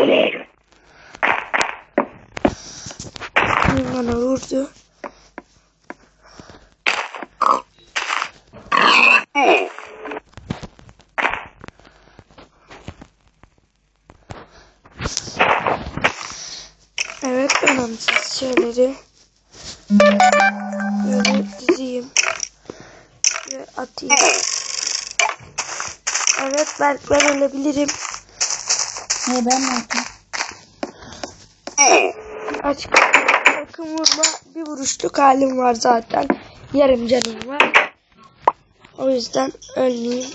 Kim bana vurdu. Evet önemsiz şeyleri böyle dizeyim ve atayım. Evet belki ben ölebilirim. Ne ben ne yapayım? Aç sakın vurma. Bir vuruşluk halim var zaten. Yarım canım var. O yüzden ölmeyeyim.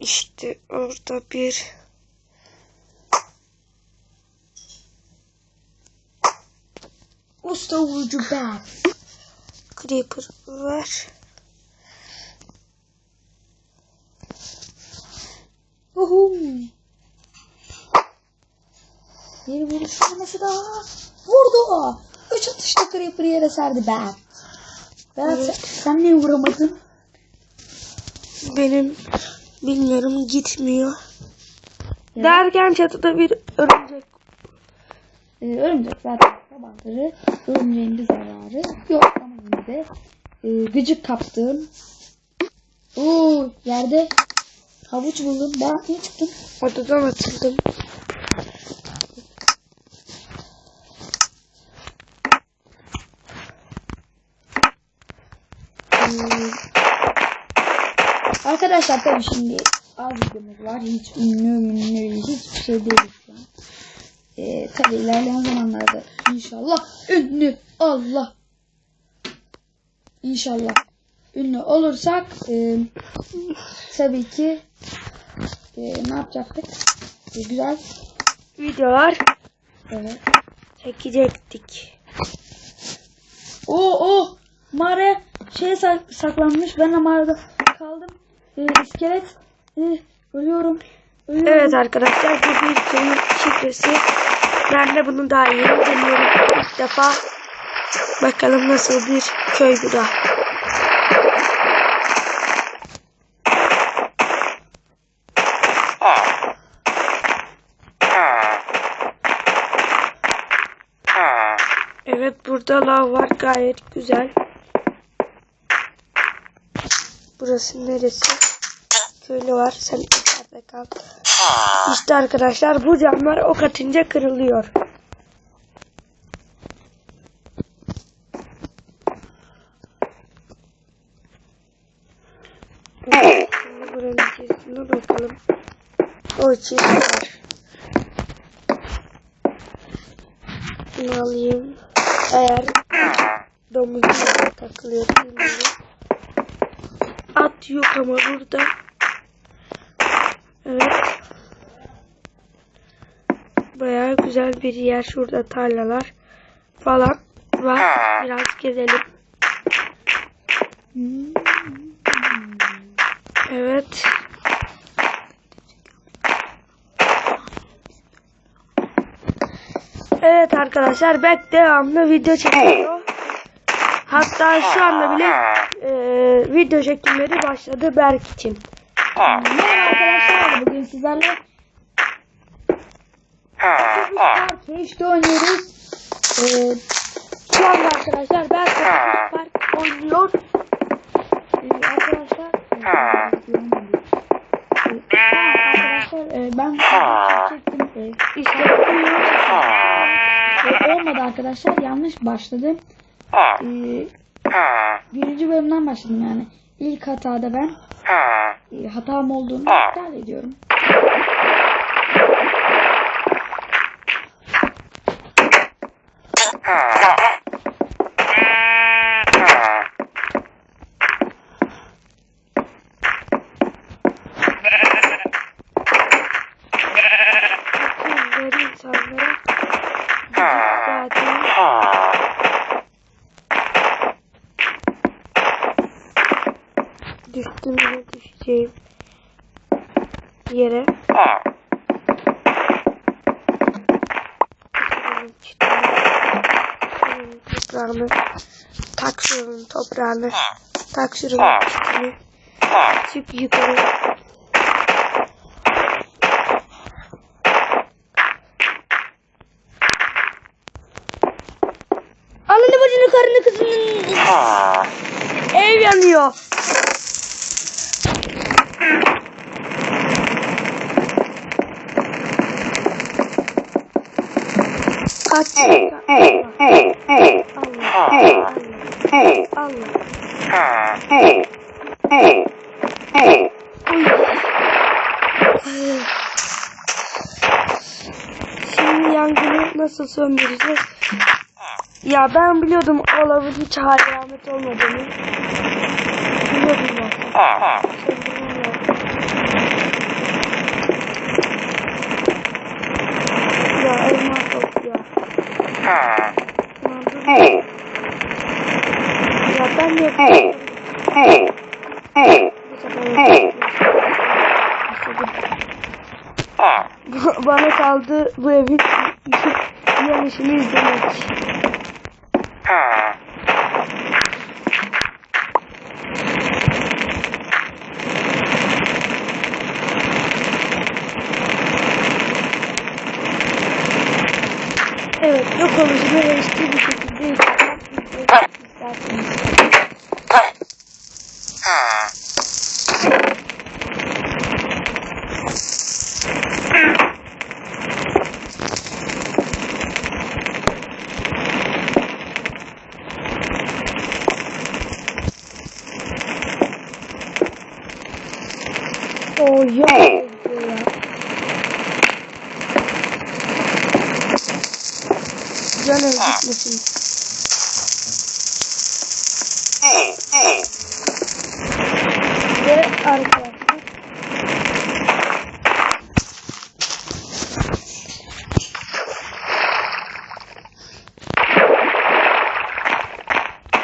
İşte orada bir Usta vurucu ben. creeper var. Uhu. Bir vuruş vurması daha. Vurdu. Üç atışta Creeper yere serdi ben. Berat Evet. sen, niye vuramadın? Benim bilmiyorum gitmiyor. Evet. Derken çatıda bir örümcek. Ee, örümcek zaten sabahları örümceğin bir zararı yok ama yine de e, gıcık kaptım. Oo yerde havuç buldum. Niye çıktım? Odadan atıldım. Arkadaşlar tabii şimdi az videomuz var. Hiç ünlü ünlü hiçbir şey değil an. Ee, tabii ilerleyen zamanlarda inşallah ünlü Allah İnşallah ünlü olursak e, tabii ki e, ne yapacaktık? E, güzel videolar evet. çekecektik. O o mağaraya şey sak- saklanmış. Ben de mağarada kaldım. E, iskelet e, ölüyorum. Ölüyorum. Evet arkadaşlar bu bir şifresi. De bunu daha yeni deniyorum ilk defa. Bakalım nasıl bir köy bu da. Evet burada lav var gayet güzel. Burası neresi? Köylü var sen içeride kal. İşte arkadaşlar bu camlar ok atınca kırılıyor. Buranın içerisine bakalım. O var. Bunu alayım. Eğer domuz yerine takılıyor. At yok ama burada. Evet. Bayağı güzel bir yer. Şurada tarlalar falan var. Biraz gezelim. Evet. Evet arkadaşlar Berk devamlı video çekiyor. Hatta şu anda bile e, video çekimleri başladı Berk için. Merhaba arkadaşlar. Bugün sizlerle Keşke oynuyoruz. Ee, şu anda arkadaşlar Otobüs Park oynuyor. Ee, arkadaşlar arkadaşlar e, ben çektim. E, İşte e, olmadı arkadaşlar. Yanlış başladım. E, birinci bölümden başladım yani. İlk hatada ben e, hatam olduğunu iptal ediyorum. Bunları insanlara zaten düştüm yine düşeceğim yere. Şuradan toprağını. Tak şuranın toprağını. Tak şuranın çitini. Çık yukarı. Ananı bacını karını kızının. Ev yanıyor. Kaç. Allah. Allah. Allah. Şimdi yangını nasıl söndüreceğiz? Ya ben biliyordum Olaf'ın hiç hali rahmet olmadığını. Biliyordum lazım. Ya ev mahvoldu ya. Ben yapıyorum. Bana kaldı bu evin yanışını izlemek. Evet, yok olucunu HD bir şekilde izlemek isterseniz. Oh ya. ya. Canım gitmesin. Ve arkadaşlar.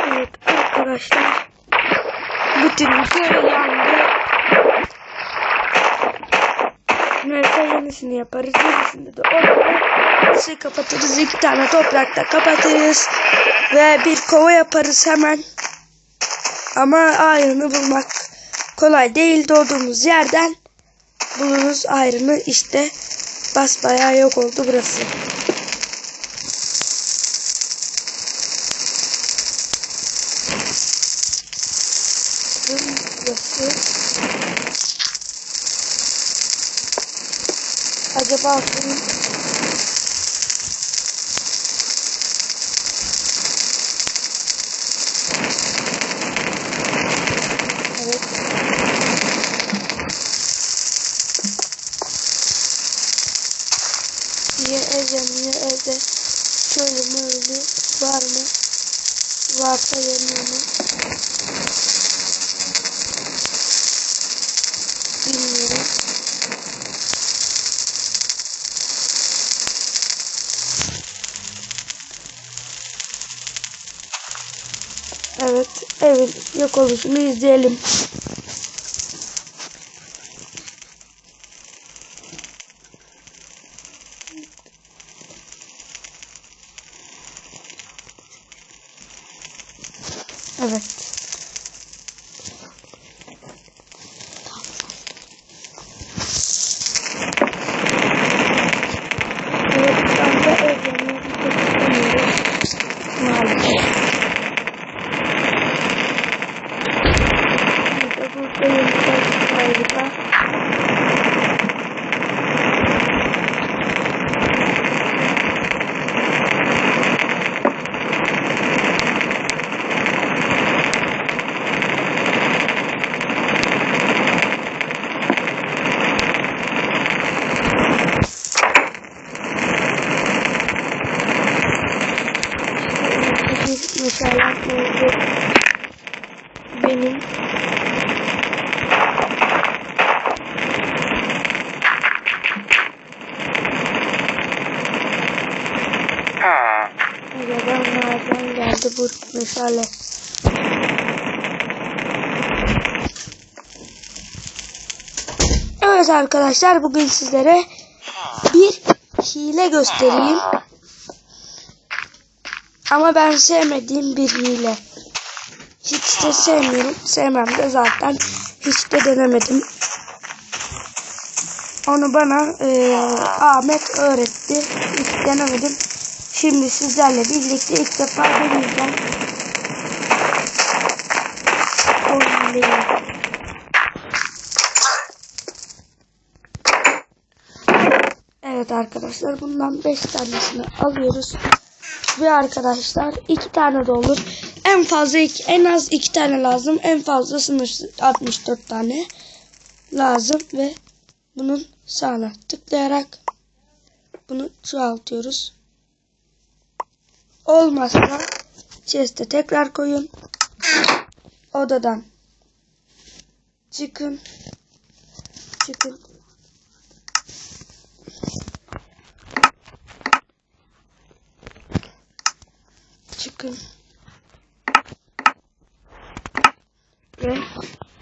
Evet arkadaşlar. Bütün köy yandı. Neyse yenisini yaparız. Yenisini de orada şey kapatırız. iki tane toprakta kapatırız. Ve bir kova yaparız hemen. Ama ayrını bulmak kolay değil. Doğduğumuz yerden buluruz ayrını. işte basbayağı yok oldu burası. Acaba bunun Evet. Niye ev yanıyor evde şöyle böyle var mı? Varsa mu? Bilmiyorum. Evet, evin yok oluşunu izleyelim. Evet. Maalesef. Burada burada yemekler harika. Bir mesela mevcut benim Yabanlardan geldi bu meşale. Evet arkadaşlar bugün sizlere bir hile göstereyim. Ama ben sevmediğim bir hile. Hiç de sevmiyorum. Sevmem de zaten. Hiç de denemedim. Onu bana eee, Ahmet öğretti. Hiç denemedim. Şimdi sizlerle birlikte ilk defa deneyeceğim. O hileyi. Evet arkadaşlar bundan 5 tanesini alıyoruz. Ve arkadaşlar 2 tane de olur. En fazla iki, en az 2 tane lazım. En fazla sınırsız 64 tane lazım ve bunun sağına tıklayarak bunu çoğaltıyoruz. Olmazsa chest'e tekrar koyun. Odadan. Çıkın. çıkın.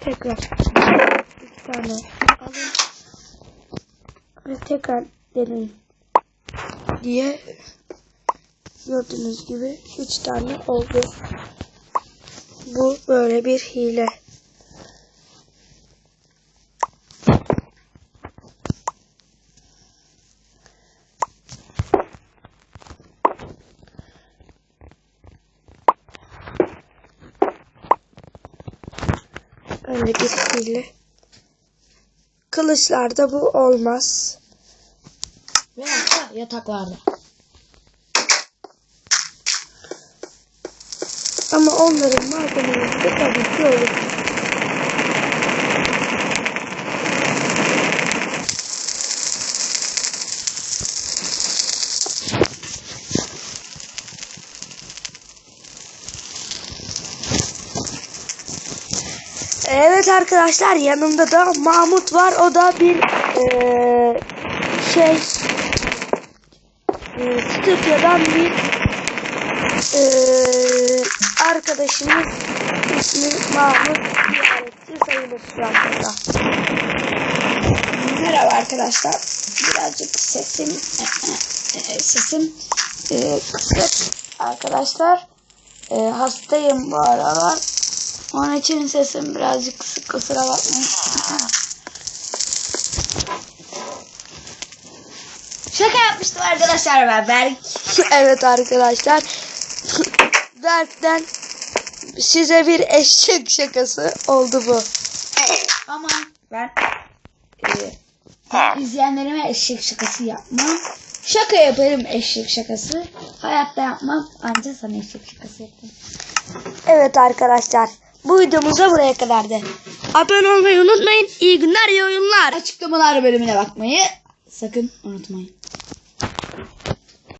Ve tekrar iki tane alın. Ve tekrar deneyin. Diye gördüğünüz gibi üç tane oldu. Bu böyle bir hile. Öyle bir hile. Kılıçlarda bu olmaz. Ve hatta yataklarda. Ama onların malzemeleri de tabii ki olur. Evet arkadaşlar yanımda da Mahmut var. O da bir eee, şey eee Türkiye'den bir eee arkadaşımız ismi Mahmut ziyaretçi sayılır şu an burada. Merhaba arkadaşlar. Birazcık sesim sesim eee, kısık arkadaşlar. Eee, hastayım bu aralar. Onun için sesim birazcık kısık kusura bakmayın. Şaka yapmıştım arkadaşlar ben Berk. evet arkadaşlar. Berk'ten size bir eşek şakası oldu bu. Ama ben e, izleyenlerime eşek şakası yapmam. Şaka yaparım eşek şakası. Hayatta yapmam. Ancak sana eşek şakası yaparım. Evet arkadaşlar. Bu videomuz da buraya kadardı. Abone olmayı unutmayın. İyi günler, iyi oyunlar. Açıklamalar bölümüne bakmayı sakın unutmayın.